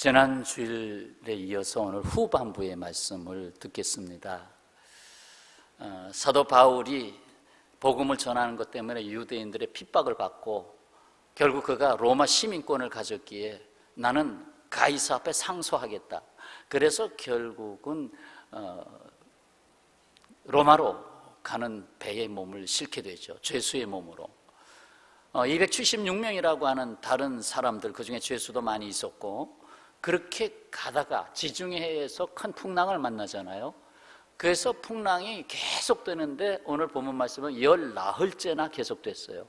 지난 주일에 이어서 오늘 후반부의 말씀을 듣겠습니다. 어, 사도 바울이 복음을 전하는 것 때문에 유대인들의 핍박을 받고 결국 그가 로마 시민권을 가졌기에 나는 가이사 앞에 상소하겠다. 그래서 결국은 어, 로마로 가는 배의 몸을 싣게 되죠. 죄수의 몸으로. 어, 276명이라고 하는 다른 사람들 그 중에 죄수도 많이 있었고 그렇게 가다가 지중해 에서 큰 풍랑을 만나잖아요. 그래서 풍랑이 계속되는데 오늘 본문 말씀은 열 나흘째나 계속됐어요.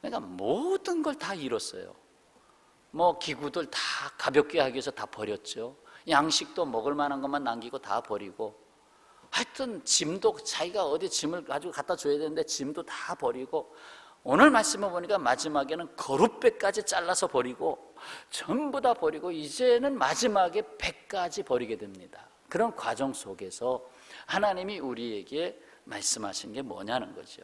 그러니까 모든 걸 다 잃었어요. 뭐 기구들 다 가볍게 하기 위해서 다 버렸죠. 양식도 먹을 만한 것만 남기고 다 버리고 하여튼 짐도 자기가 어디 짐을 가지고 갖다 줘야 되는데 짐도 다 버리고 오늘 말씀을 보니까 마지막에는 거룻배까지 잘라서 버리고 전부 다 버리고 이제는 마지막에 배까지 버리게 됩니다. 그런 과정 속에서 하나님이 우리에게 말씀하신 게 뭐냐는 거죠.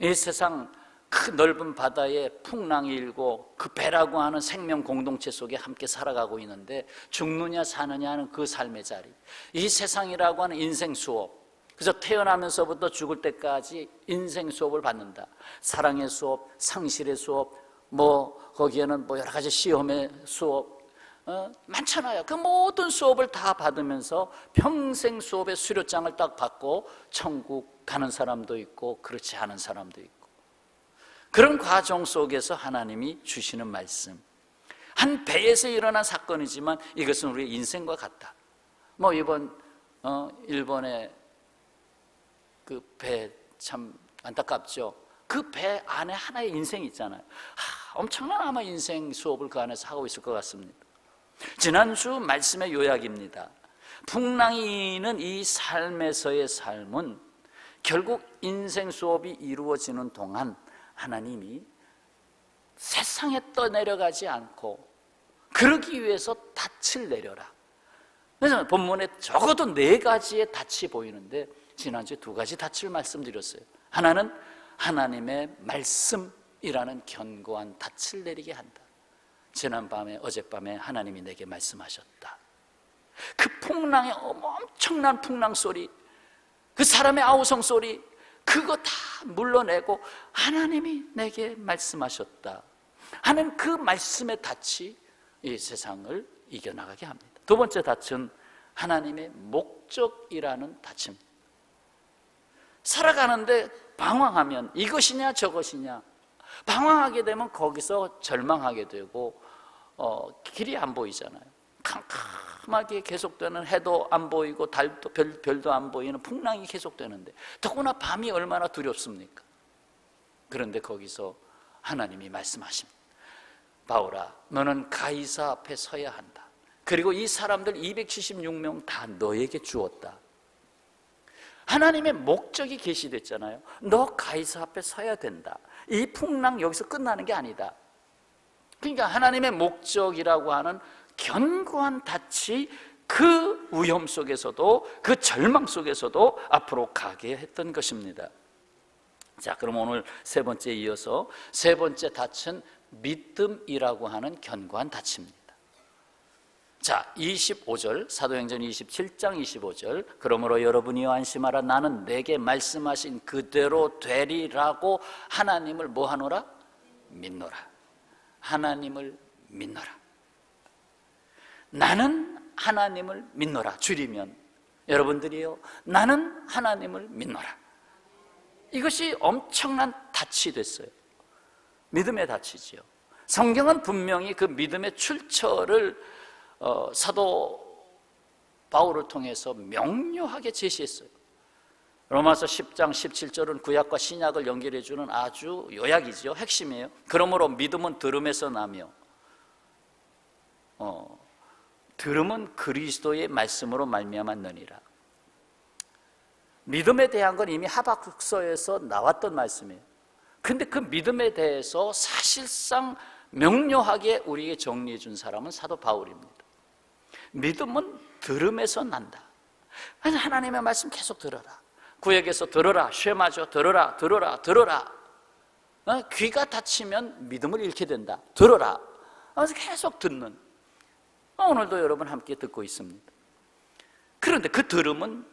이 세상 큰 넓은 바다에 풍랑이 일고 그 배라고 하는 생명 공동체 속에 함께 살아가고 있는데 죽느냐 사느냐 하는 그 삶의 자리. 이 세상이라고 하는 인생 수업. 그래서 태어나면서부터 죽을 때까지 인생 수업을 받는다. 사랑의 수업, 상실의 수업, 뭐 거기에는 뭐 여러 가지 시험의 수업, 어, 많잖아요. 그 모든 수업을 다 받으면서 평생 수업의 수료장을 딱 받고 천국 가는 사람도 있고 그렇지 않은 사람도 있고 그런 과정 속에서 하나님이 주시는 말씀. 한 배에서 일어난 사건이지만 이것은 우리의 인생과 같다. 뭐 이번 어, 일본의 그 배 참 안타깝죠. 그 배 안에 하나의 인생이 있잖아요. 하, 엄청난 아마 인생 수업을 그 안에서 하고 있을 것 같습니다. 지난주 말씀의 요약입니다. 풍랑이는 이 삶에서의 삶은 결국 인생 수업이 이루어지는 동안 하나님이 세상에 떠내려가지 않고 그러기 위해서 닻을 내려라. 그래서 본문에 적어도 네 가지의 닻이 보이는데 지난주에 두 가지 닻을 말씀드렸어요. 하나는 하나님의 말씀이라는 견고한 닻을 내리게 한다. 지난밤에 어젯밤에 하나님이 내게 말씀하셨다. 그 풍랑의 엄청난 풍랑 소리, 그 사람의 아우성 소리, 그거 다 물러내고 하나님이 내게 말씀하셨다. 하는 그 말씀의 닻이 이 세상을 이겨나가게 합니다. 두 번째 닻은 하나님의 목적이라는 닻입니다. 살아가는데 방황하면 이것이냐 저것이냐 방황하게 되면 거기서 절망하게 되고 어, 길이 안 보이잖아요. 캄캄하게 계속되는 해도 안 보이고 달도 별, 별도 안 보이는 풍랑이 계속되는데 더구나 밤이 얼마나 두렵습니까? 그런데 거기서 하나님이 말씀하십니다. 바울아, 너는 가이사 앞에 서야 한다. 그리고 이 사람들 276명 다 너에게 주었다. 하나님의 목적이 계시됐잖아요. 너 가이사 앞에 서야 된다. 이 풍랑 여기서 끝나는 게 아니다. 그러니까 하나님의 목적이라고 하는 견고한 닻이 그 위험 속에서도 그 절망 속에서도 앞으로 가게 했던 것입니다. 자, 그럼 오늘 세 번째 이어서 세 번째 닻은 믿음이라고 하는 견고한 닻입니다. 자, 25절, 사도행전 27장 25절. 그러므로 여러분이 안심하라. 나는 내게 말씀하신 그대로 되리라고 하나님을 뭐 하노라? 믿노라. 하나님을 믿노라. 나는 하나님을 믿노라. 줄이면 여러분들이요. 나는 하나님을 믿노라. 이것이 엄청난 닻이 됐어요. 믿음의 닻이지요. 성경은 분명히 그 믿음의 출처를 어, 사도 바울을 통해서 명료하게 제시했어요. 로마서 10장 17절은 구약과 신약을 연결해 주는 아주 요약이죠. 핵심이에요. 그러므로 믿음은 들음에서 나며 어, 들음은 그리스도의 말씀으로 말미암았느니라. 믿음에 대한 건 이미 하박국서에서 나왔던 말씀이에요. 근데 그 믿음에 대해서 사실상 명료하게 우리에게 정리해 준 사람은 사도 바울입니다. 믿음은 들음에서 난다. 하나님의 말씀 계속 들어라. 구역에서 들어라. 쉐마죠. 들어라. 들어라. 들어라. 어? 귀가 닫히면 믿음을 잃게 된다. 들어라. 그래서 계속 듣는. 오늘도 여러분 함께 듣고 있습니다. 그런데 그 들음은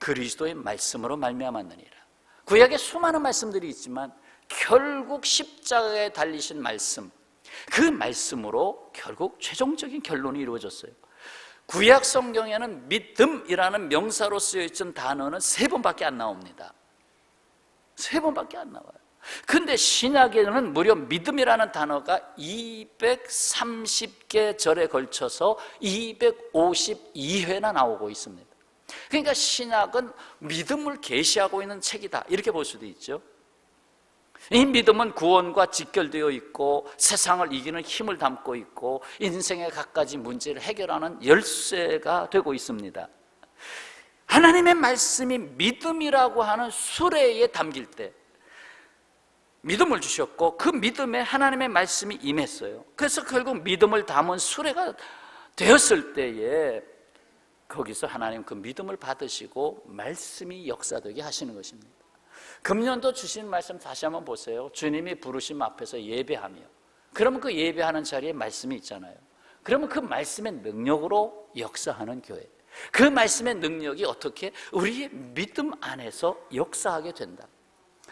그리스도의 말씀으로 말미암았느니라. 구약에 수많은 말씀들이 있지만 결국 십자가에 달리신 말씀, 그 말씀으로 결국 최종적인 결론이 이루어졌어요. 구약 성경에는 믿음이라는 명사로 쓰여 있던 단어는 세 번밖에 안 나옵니다. 세 번밖에 안 나와요. 근데 신약에는 무려 믿음이라는 단어가 230개 절에 걸쳐서 252회나 나오고 있습니다. 그러니까 신약은 믿음을 계시하고 있는 책이다. 이렇게 볼 수도 있죠. 이 믿음은 구원과 직결되어 있고 세상을 이기는 힘을 담고 있고 인생의 갖가지 문제를 해결하는 열쇠가 되고 있습니다. 하나님의 말씀이 믿음이라고 하는 수레에 담길 때 믿음을 주셨고 그 믿음에 하나님의 말씀이 임했어요. 그래서 결국 믿음을 담은 수레가 되었을 때에 거기서 하나님 그 믿음을 받으시고 말씀이 역사되게 하시는 것입니다. 금년도 주신 말씀 다시 한번 보세요. 주님이 부르심 앞에서 예배하며 그러면 그 예배하는 자리에 말씀이 있잖아요. 그러면 그 말씀의 능력으로 역사하는 교회. 그 말씀의 능력이 어떻게 우리의 믿음 안에서 역사하게 된다.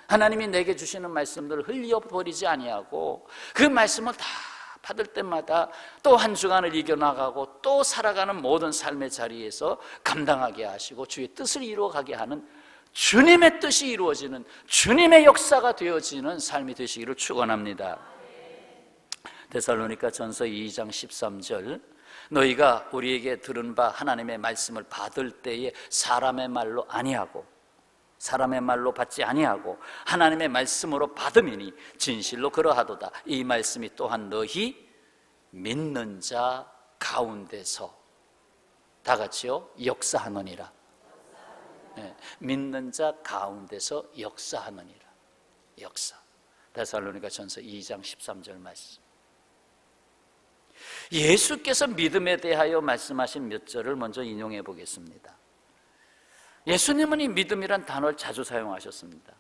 하나님이 내게 주시는 말씀들을 흘려버리지 아니하고 그 말씀을 다 받을 때마다 또 한 주간을 이겨나가고 또 살아가는 모든 삶의 자리에서 감당하게 하시고 주의 뜻을 이루어가게 하는 주님의 뜻이 이루어지는 주님의 역사가 되어지는 삶이 되시기를 축원합니다. 데살로니가 전서 2장 13절 너희가 우리에게 들은 바 하나님의 말씀을 받을 때에 사람의 말로 아니하고 사람의 말로 받지 아니하고 하나님의 말씀으로 받음이니 진실로 그러하도다. 이 말씀이 또한 너희 믿는 자 가운데서 다 같이요 역사하느니라. 네, 믿는 자 가운데서 역사하느니라. 역사. 데살로니가 전서 2장 13절 말씀. 예수께서 믿음에 대하여 말씀하신 몇 절을 먼저 인용해 보겠습니다. 예수님은 이 믿음이란 단어를 자주 사용하셨습니다.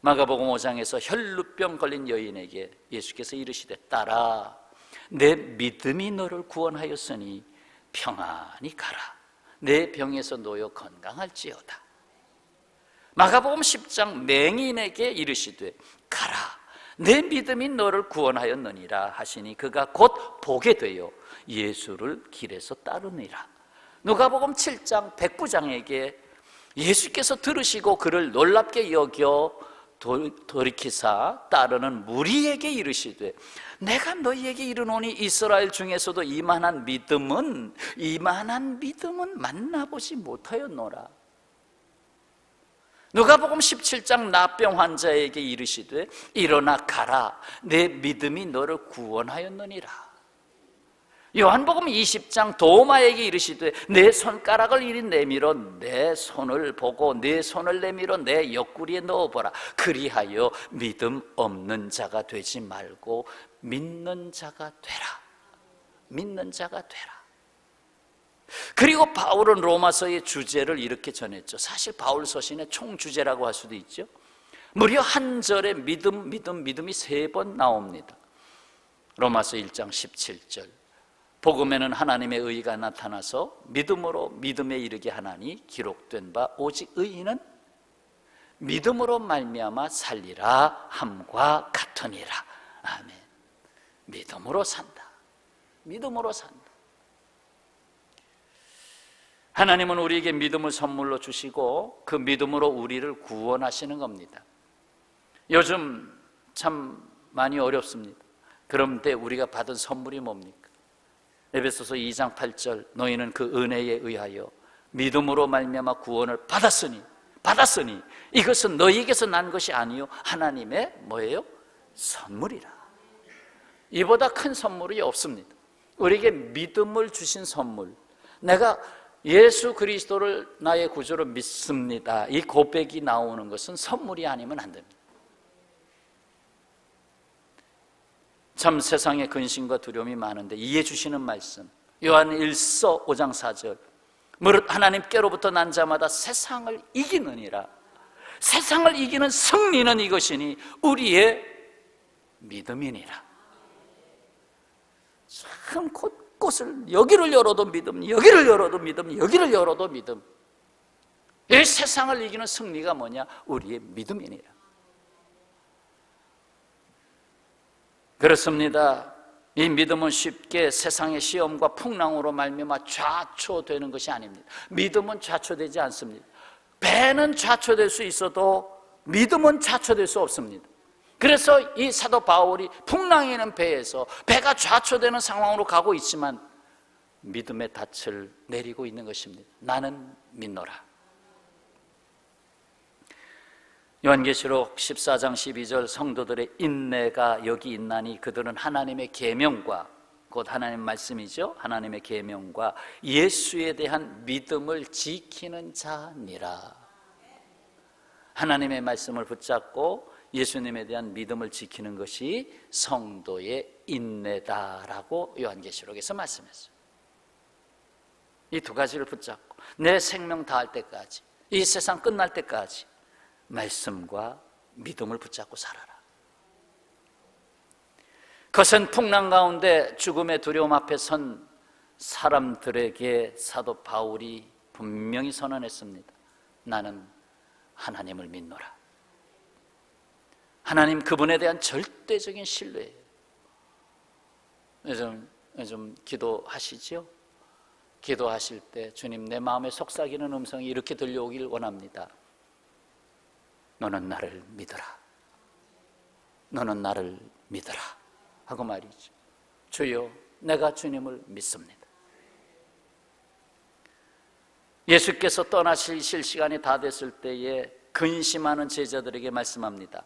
마가복음 5장에서 혈루병 걸린 여인에게 예수께서 이르시되 딸아 내 믿음이 너를 구원하였으니 평안히 가라 내 병에서 놓여 건강할지어다. 마가복음 10장 맹인에게 이르시되 가라 내 믿음이 너를 구원하였느니라 하시니 그가 곧 보게 되어 예수를 길에서 따르니라. 누가복음 7장 백부장에게 예수께서 들으시고 그를 놀랍게 여겨 돌이키사 따르는 무리에게 이르시되 내가 너희에게 이르노니 이스라엘 중에서도 이만한 믿음은 이만한 믿음은 만나보지 못하였노라. 누가복음 17장 나병 환자에게 이르시되 일어나 가라. 내 믿음이 너를 구원하였느니라 요한복음 20장 도마에게 이르시되 내 손가락을 이리 내밀어 내 손을 보고 내 손을 내밀어 내 옆구리에 넣어보라. 그리하여 믿음 없는 자가 되지 말고 믿는 자가 되라. 믿는 자가 되라. 그리고 바울은 로마서의 주제를 이렇게 전했죠. 사실 바울 서신의 총주제라고 할 수도 있죠. 무려 한 절에 믿음 믿음 믿음이 세 번 나옵니다. 로마서 1장 17절 복음에는 하나님의 의가 나타나서 믿음으로 믿음에 이르게 하나니 기록된 바 오직 의인은 믿음으로 말미암아 살리라 함과 같으니라. 아멘. 믿음으로 산다. 믿음으로 산다. 하나님은 우리에게 믿음을 선물로 주시고 그 믿음으로 우리를 구원하시는 겁니다. 요즘 참 많이 어렵습니다. 그런데 우리가 받은 선물이 뭡니까? 에베소서 2장 8절 너희는 그 은혜에 의하여 믿음으로 말미암아 구원을 받았으니 받았으니 이것은 너희에게서 난 것이 아니요 하나님의 뭐예요? 선물이라. 이보다 큰 선물이 없습니다. 우리에게 믿음을 주신 선물. 내가 예수 그리스도를 나의 구주로 믿습니다. 이 고백이 나오는 것은 선물이 아니면 안 됩니다. 참 세상에 근심과 두려움이 많은데 이해 주시는 말씀 요한 1서 5장 4절 무릇 하나님께로부터 난 자마다 세상을 이기느니라 세상을 이기는 승리는 이것이니 우리의 믿음이니라 참곧 곳을 여기를 열어도 믿음, 여기를 열어도 믿음, 여기를 열어도 믿음. 이 세상을 이기는 승리가 뭐냐? 우리의 믿음이네요. 그렇습니다. 이 믿음은 쉽게 세상의 시험과 풍랑으로 말미암아 좌초되는 것이 아닙니다. 믿음은 좌초되지 않습니다. 배는 좌초될 수 있어도 믿음은 좌초될 수 없습니다. 그래서 이 사도 바울이 풍랑이 있는 배에서 배가 좌초되는 상황으로 가고 있지만 믿음의 닻을 내리고 있는 것입니다. 나는 믿노라. 요한계시록 14장 12절 성도들의 인내가 여기 있나니 그들은 하나님의 계명과 곧 하나님 말씀이죠. 하나님의 계명과 예수에 대한 믿음을 지키는 자니라. 하나님의 말씀을 붙잡고 예수님에 대한 믿음을 지키는 것이 성도의 인내다라고 요한계시록에서 말씀했어요. 이 두 가지를 붙잡고 내 생명 다할 때까지 이 세상 끝날 때까지 말씀과 믿음을 붙잡고 살아라. 거센 풍랑 가운데 죽음의 두려움 앞에 선 사람들에게 사도 바울이 분명히 선언했습니다. 나는 하나님을 믿노라. 하나님 그분에 대한 절대적인 신뢰예요. 좀, 좀 기도하시지요? 기도하실 때 주님 내 마음에 속삭이는 음성이 이렇게 들려오길 원합니다. 너는 나를 믿어라. 너는 나를 믿어라. 하고 말이죠. 주여, 내가 주님을 믿습니다. 예수께서 떠나실 시간이 다 됐을 때에 근심하는 제자들에게 말씀합니다.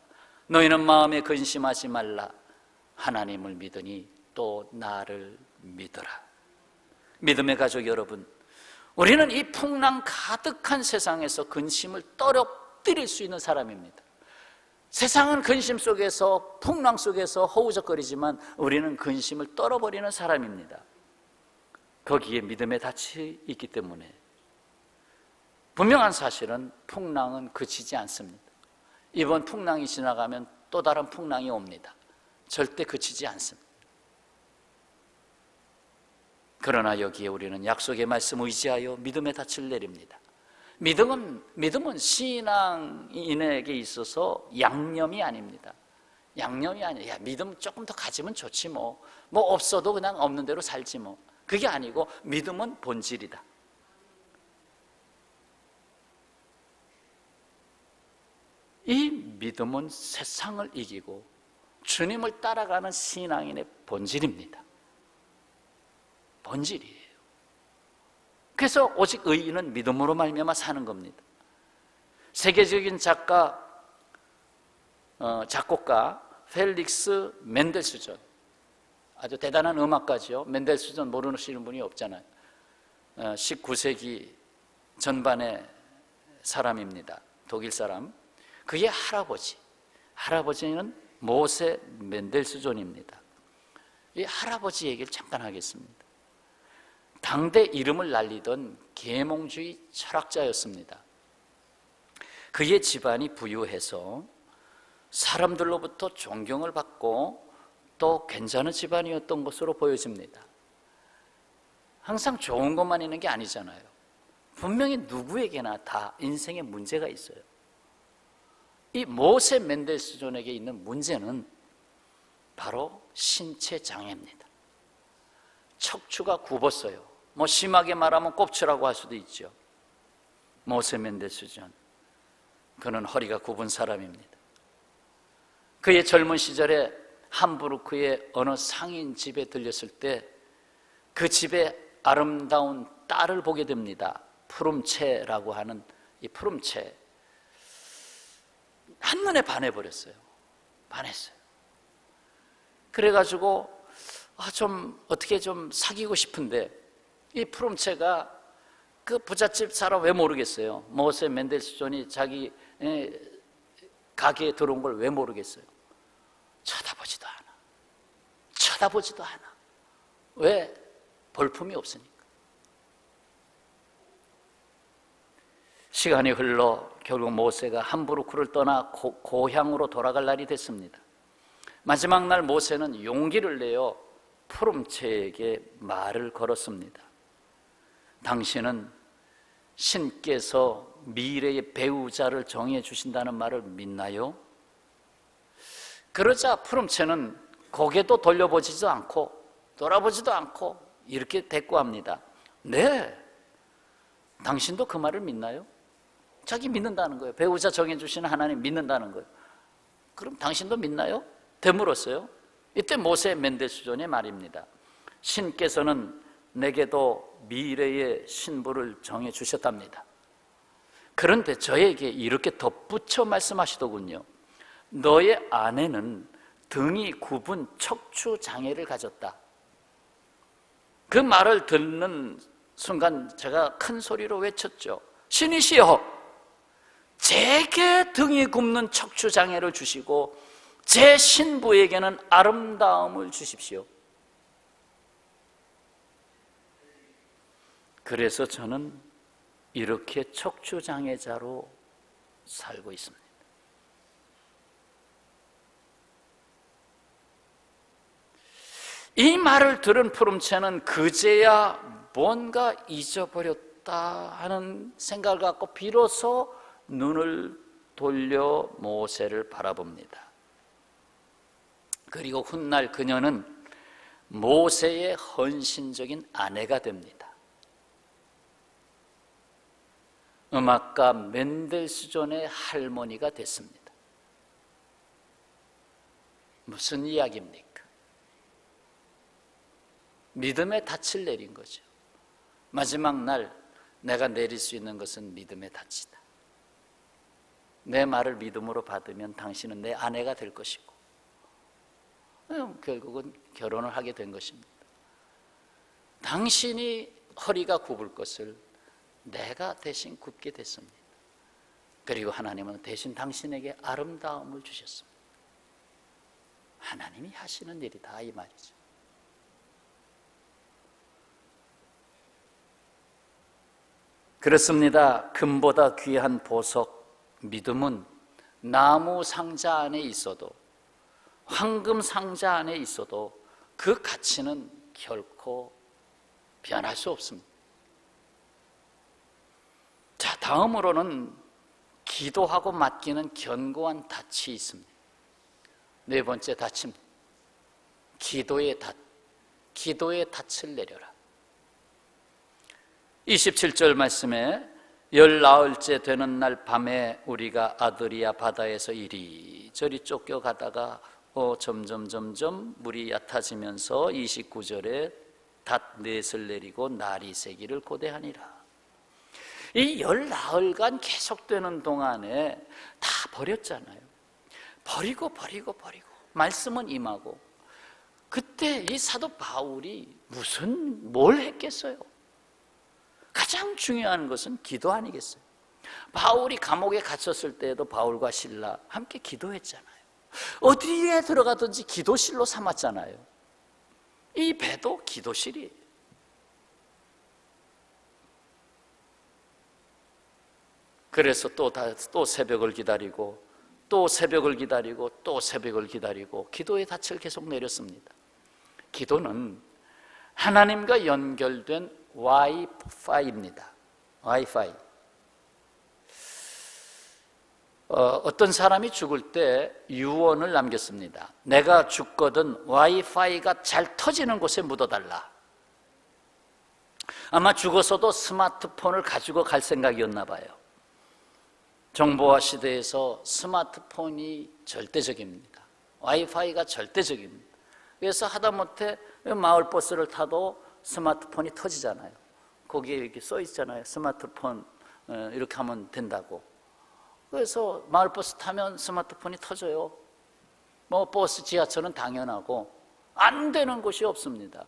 너희는 마음에 근심하지 말라. 하나님을 믿으니 또 나를 믿어라. 믿음의 가족 여러분, 우리는 이 풍랑 가득한 세상에서 근심을 떨어 뜨릴 수 있는 사람입니다. 세상은 근심 속에서 풍랑 속에서 허우적거리지만 우리는 근심을 떨어버리는 사람입니다. 거기에 믿음의 닻이 있기 때문에 분명한 사실은 풍랑은 그치지 않습니다. 이번 풍랑이 지나가면 또 다른 풍랑이 옵니다. 절대 그치지 않습니다. 그러나 여기에 우리는 약속의 말씀 의지하여 믿음의 닻을 내립니다. 믿음은 믿음은 신앙인에게 있어서 양념이 아닙니다. 양념이 아니야. 야, 믿음 조금 더 가지면 좋지 뭐. 뭐 없어도 그냥 없는 대로 살지 뭐. 그게 아니고 믿음은 본질이다. 이 믿음은 세상을 이기고 주님을 따라가는 신앙인의 본질입니다. 본질이에요. 그래서 오직 의인은 믿음으로 말미암아 사는 겁니다. 세계적인 작가, 어, 작곡가 펠릭스 멘델스존 아주 대단한 음악가죠. 멘델스존 모르시는 분이 없잖아요. 어, 19세기 전반의 사람입니다. 독일 사람. 그의 할아버지, 할아버지는 모세 멘델스존입니다. 이 할아버지 얘기를 잠깐 하겠습니다. 당대 이름을 날리던 계몽주의 철학자였습니다. 그의 집안이 부유해서 사람들로부터 존경을 받고 또 괜찮은 집안이었던 것으로 보여집니다. 항상 좋은 것만 있는 게 아니잖아요. 분명히 누구에게나 다 인생에 문제가 있어요. 이 모세 멘델스존에게 있는 문제는 바로 신체 장애입니다. 척추가 굽었어요. 뭐 심하게 말하면 꼽추라고 할 수도 있죠. 모세 멘델스존. 그는 허리가 굽은 사람입니다. 그의 젊은 시절에 함부르크의 어느 상인 집에 들렸을 때 그 집에 아름다운 딸을 보게 됩니다. 푸름체라고 하는 이 푸름체. 한눈에 반해버렸어요. 반했어요. 그래가지고, 아, 좀, 어떻게 좀 사귀고 싶은데, 이 푸름체가 그 부잣집 사람 왜 모르겠어요? 모세 멘델스존이 자기 가게에 들어온 걸 왜 모르겠어요? 쳐다보지도 않아. 쳐다보지도 않아. 왜? 볼품이 없으니까. 시간이 흘러 결국 모세가 함부르크를 떠나 고, 향으로 돌아갈 날이 됐습니다. 마지막 날 모세는 용기를 내어 푸름체에게 말을 걸었습니다. 당신은 신께서 미래의 배우자를 정해 주신다는 말을 믿나요? 그러자 푸름체는 고개도 돌려보지도 않고 돌아보지도 않고 이렇게 대꾸합니다. 네. 당신도 그 말을 믿나요? 자기 믿는다는 거예요. 배우자 정해주시는 하나님 믿는다는 거예요. 그럼 당신도 믿나요? 되물었어요. 이때 모세 멘데수존의 말입니다. 신께서는 내게도 미래의 신부를 정해 주셨답니다. 그런데 저에게 이렇게 덧붙여 말씀하시더군요. 너의 아내는 등이 굽은 척추 장애를 가졌다. 그 말을 듣는 순간 제가 큰 소리로 외쳤죠. 신이시여, 제게 등이 굽는 척추 장애를 주시고 제 신부에게는 아름다움을 주십시오. 그래서 저는 이렇게 척추 장애자로 살고 있습니다. 이 말을 들은 푸름체는 그제야 뭔가 잊어버렸다 하는 생각을 갖고 비로소 눈을 돌려 모세를 바라봅니다. 그리고 훗날 그녀는 모세의 헌신적인 아내가 됩니다. 음악가 멘델스존의 할머니가 됐습니다. 무슨 이야기입니까? 믿음의 닻을 내린 거죠. 마지막 날 내가 내릴 수 있는 것은 믿음의 닻이다. 내 말을 믿음으로 받으면 당신은 내 아내가 될 것이고, 음, 결국은 결혼을 하게 된 것입니다. 당신이 허리가 굽을 것을 내가 대신 굽게 됐습니다. 그리고 하나님은 대신 당신에게 아름다움을 주셨습니다. 하나님이 하시는 일이다 이 말이죠. 그렇습니다. 금보다 귀한 보석 믿음은 나무 상자 안에 있어도 황금 상자 안에 있어도 그 가치는 결코 변할 수 없습니다. 자, 다음으로는 기도하고 맡기는 견고한 닻이 있습니다. 네 번째 닻입니다. 기도의 닻. 기도의 닻을 내려라. 27절 말씀에 열나흘째 되는 날 밤에 우리가 아드리아 바다에서 이리저리 쫓겨가다가 어, 점점 점점 물이 얕아지면서 29절에 닷 넷을 내리고 날이 새기를 고대하니라. 이 열나흘간 계속되는 동안에 다 버렸잖아요. 버리고 버리고 버리고 말씀은 임하고 그때 이 사도 바울이 무슨 뭘 했겠어요? 가장 중요한 것은 기도 아니겠어요? 바울이 감옥에 갇혔을 때에도 바울과 신라 함께 기도했잖아요. 어디에 들어가든지 기도실로 삼았잖아요. 이 배도 기도실이에요. 그래서 또, 다, 또 새벽을 기다리고 또 새벽을 기다리고 또 새벽을 기다리고 기도의 닻을 계속 내렸습니다. 기도는 하나님과 연결된 와이파이입니다. 와이파이. 어, 떤 사람이 죽을 때 유언을 남겼습니다. 내가 죽거든 와이파이가 잘 터지는 곳에 묻어달라. 아마 죽어서도 스마트폰을 가지고 갈 생각이었나 봐요. 정보화 시대에서 스마트폰이 절대적입니다. 와이파이가 절대적입니다. 그래서 하다못해 마을 버스를 타도 스마트폰이 터지잖아요. 거기에 이렇게 써 있잖아요. 스마트폰 어, 이렇게 하면 된다고. 그래서 마을 버스 타면 스마트폰이 터져요. 뭐 버스, 지하철은 당연하고 안 되는 곳이 없습니다.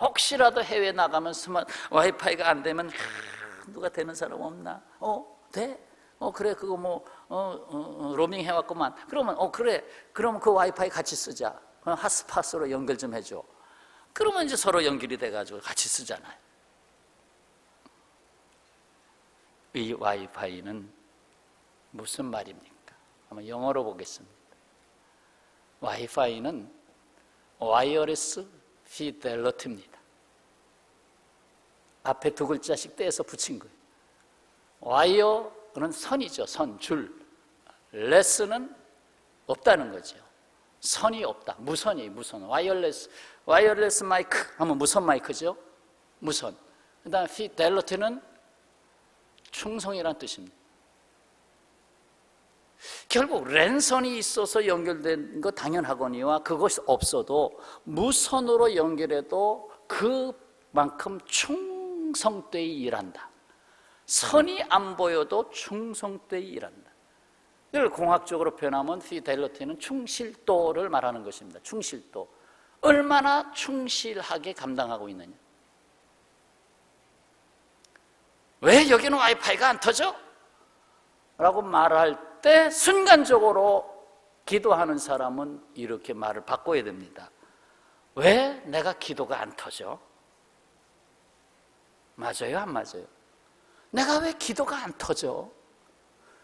혹시라도 해외 나가면 스마 와이파이가 안 되면 하, 누가 되는 사람 없나? 어, 돼? 어 그래 그거 뭐 어, 어, 어, 로밍 해왔구만. 그러면 어 그래 그러면 그 와이파이 같이 쓰자. 핫스팟으로 연결 좀 해줘. 그러면 이제 서로 연결이 돼가지고 같이 쓰잖아요. 이 와이파이는 무슨 말입니까? 한번 영어로 보겠습니다. 와이파이는 와이어레스 피델러티입니다. 앞에 두 글자씩 떼서 붙인 거예요. 와이어 는 선이죠. 선, 줄. 레스는 없다는 거죠. 선이 없다. 무선이 무선. 와이어레스, 와이어레스 마이크 하면 무선 마이크죠. 무선. 그 다음 피델러티는 충성이란 뜻입니다. 결국 랜선이 있어서 연결된 거 당연하거니와 그것이 없어도 무선으로 연결해도 그만큼 충성되이 일한다. 선이 안 보여도 충성되이 일한다. 이걸 공학적으로 표현하면 피델러티는 충실도를 말하는 것입니다. 충실도. 얼마나 충실하게 감당하고 있느냐. 왜 여기는 와이파이가 안 터져? 라고 말할 때 순간적으로 기도하는 사람은 이렇게 말을 바꿔야 됩니다. 왜 내가 기도가 안 터져? 맞아요, 안 맞아요? 내가 왜 기도가 안 터져?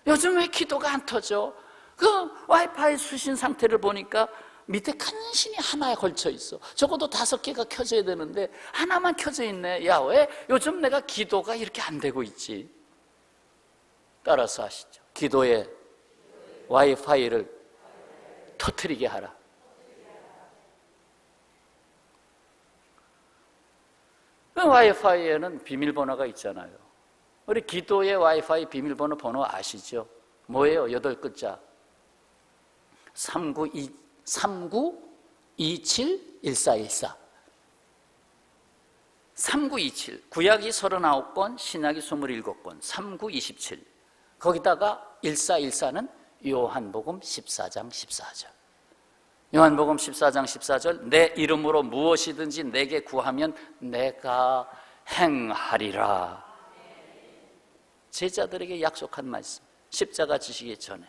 요즘 왜 기도가 안 터져? 그 와이파이 수신 상태를 보니까 밑에 간신히 하나에 걸쳐 있어. 적어도 다섯 개가 켜져야 되는데 하나만 켜져 있네. 야, 왜 요즘 내가 기도가 이렇게 안 되고 있지? 따라서 하시죠. 기도에 와이파이를 터트리게 하라. 그 와이파이에는 비밀번호가 있잖아요. 우리 기도의 와이파이 비밀번호 번호 아시죠? 뭐예요? 여덟 글자. 392, 39271414. 3927. 구약이 39권, 신약이 27권. 3927. 거기다가 1414는 요한복음 14장 14절. 요한복음 14장 14절 내 이름으로 무엇이든지 내게 구하면 내가 행하리라. 제자들에게 약속한 말씀. 십자가 지시기 전에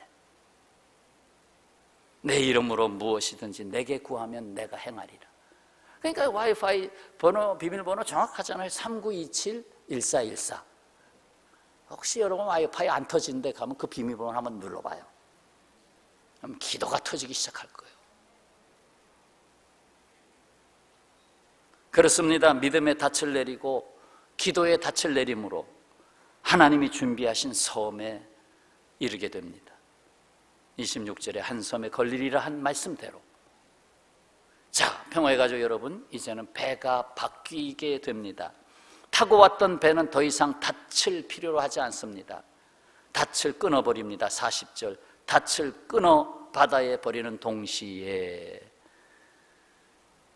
내 이름으로 무엇이든지 내게 구하면 내가 행하리라. 그러니까 와이파이 번호 비밀번호 정확하잖아요. 3927 1414. 혹시 여러분 와이파이 안 터진데 가면 그 비밀번호 한번 눌러봐요. 그럼 기도가 터지기 시작할 거예요. 그렇습니다. 믿음의 닻을 내리고 기도의 닻을 내림으로 하나님이 준비하신 섬에 이르게 됩니다. 26절에 한 섬에 걸리리라 한 말씀대로. 자, 평화의 가족 여러분, 이제는 배가 바뀌게 됩니다. 타고 왔던 배는 더 이상 닻을 필요로 하지 않습니다. 닻을 끊어버립니다. 40절. 닻을 끊어 바다에 버리는 동시에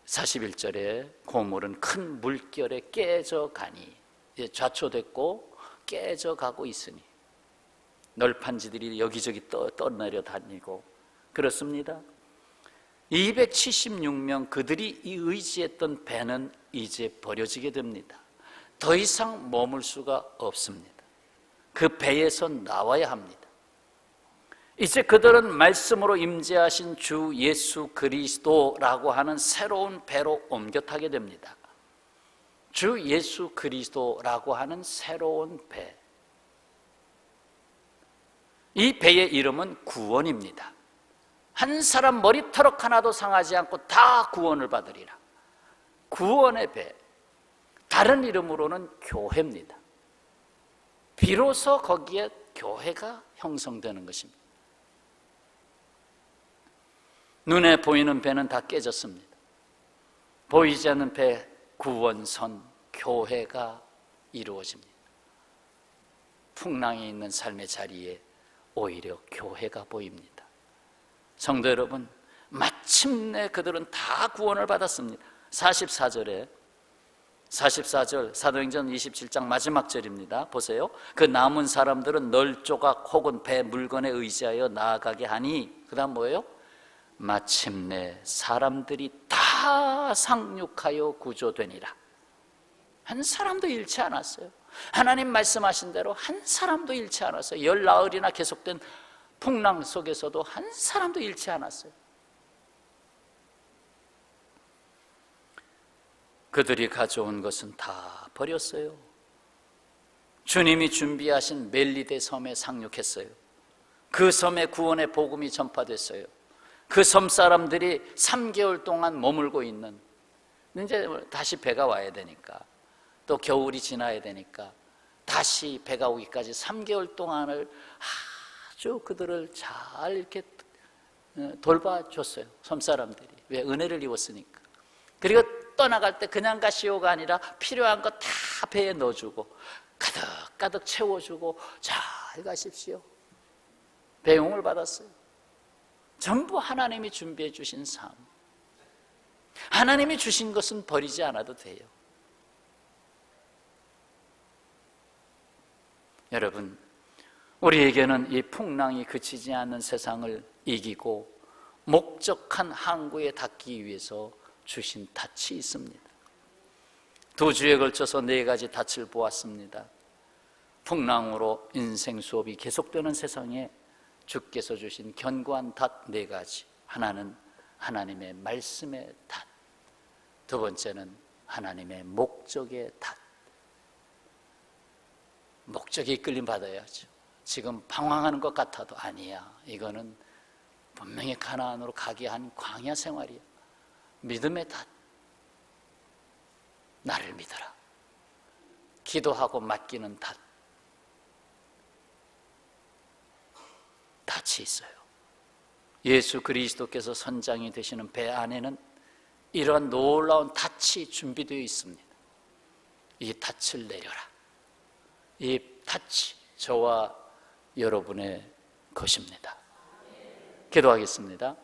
41절에 고물은 큰 물결에 깨져 가니 이제 좌초됐고 깨져가고 있으니 널판지들이 여기저기 떠, 떠내려 다니고 그렇습니다. 276명 그들이 이 의지했던 배는 이제 버려지게 됩니다. 더 이상 머물 수가 없습니다. 그 배에서 나와야 합니다. 이제 그들은 말씀으로 임재하신 주 예수 그리스도라고 하는 새로운 배로 옮겨 타게 됩니다. 주 예수 그리스도라고 하는 새로운 배. 이 배의 이름은 구원입니다. 한 사람 머리털럭 하나도 상하지 않고 다 구원을 받으리라. 구원의 배. 다른 이름으로는 교회입니다. 비로소 거기에 교회가 형성되는 것입니다. 눈에 보이는 배는 다 깨졌습니다. 보이지 않는 배, 구원선, 교회가 이루어집니다. 풍랑이 있는 삶의 자리에 오히려 교회가 보입니다. 성도 여러분, 마침내 그들은 다 구원을 받았습니다. 44절에 44절 사도행전 27장 마지막 절입니다. 보세요. 그 남은 사람들은 널 조각 혹은 배 물건에 의지하여 나아가게 하니 그다음 뭐예요? 마침내 사람들이 다 상륙하여 구조되니라. 한 사람도 잃지 않았어요. 하나님 말씀하신 대로 한 사람도 잃지 않았어요. 열 나흘이나 계속된 풍랑 속에서도 한 사람도 잃지 않았어요. 그들이 가져온 것은 다 버렸어요. 주님이 준비하신 멜리데 섬에 상륙했어요. 그 섬에 구원의 복음이 전파됐어요. 그 섬 사람들이 3개월 동안 머물고 있는 이제 다시 배가 와야 되니까 또 겨울이 지나야 되니까 다시 배가 오기까지 3개월 동안을 아주 그들을 잘 이렇게 어, 돌봐줬어요. 섬사람들이. 왜? 은혜를 입었으니까. 그리고 떠나갈 때 그냥 가시오가 아니라 필요한 거 다 배에 넣어주고 가득 가득 채워주고 잘 가십시오. 배용을 받았어요. 전부 하나님이 준비해 주신 삶. 하나님이 주신 것은 버리지 않아도 돼요. 여러분, 우리에게는 이 풍랑이 그치지 않는 세상을 이기고 목적한 항구에 닿기 위해서 주신 닻이 있습니다. 두 주에 걸쳐서 네 가지 닻을 보았습니다. 풍랑으로 인생 수업이 계속되는 세상에 주께서 주신 견고한 닷네 가지. 하나는 하나님의 말씀의 닷. 두 번째는 하나님의 목적의 닷. 목적에 이끌림 받아야죠. 지금 방황하는 것 같아도 아니야. 이거는 분명히 가나안으로 가게 한 광야 생활이야. 믿음의 닷. 나를 믿어라. 기도하고 맡기는 닷. 닻이 있어요. 예수 그리스도께서 선장이 되시는 배 안에는 이러한 놀라운 닻이 준비되어 있습니다. 이 닻을 내려라. 이 닻이 저와 여러분의 것입니다. 기도하겠습니다.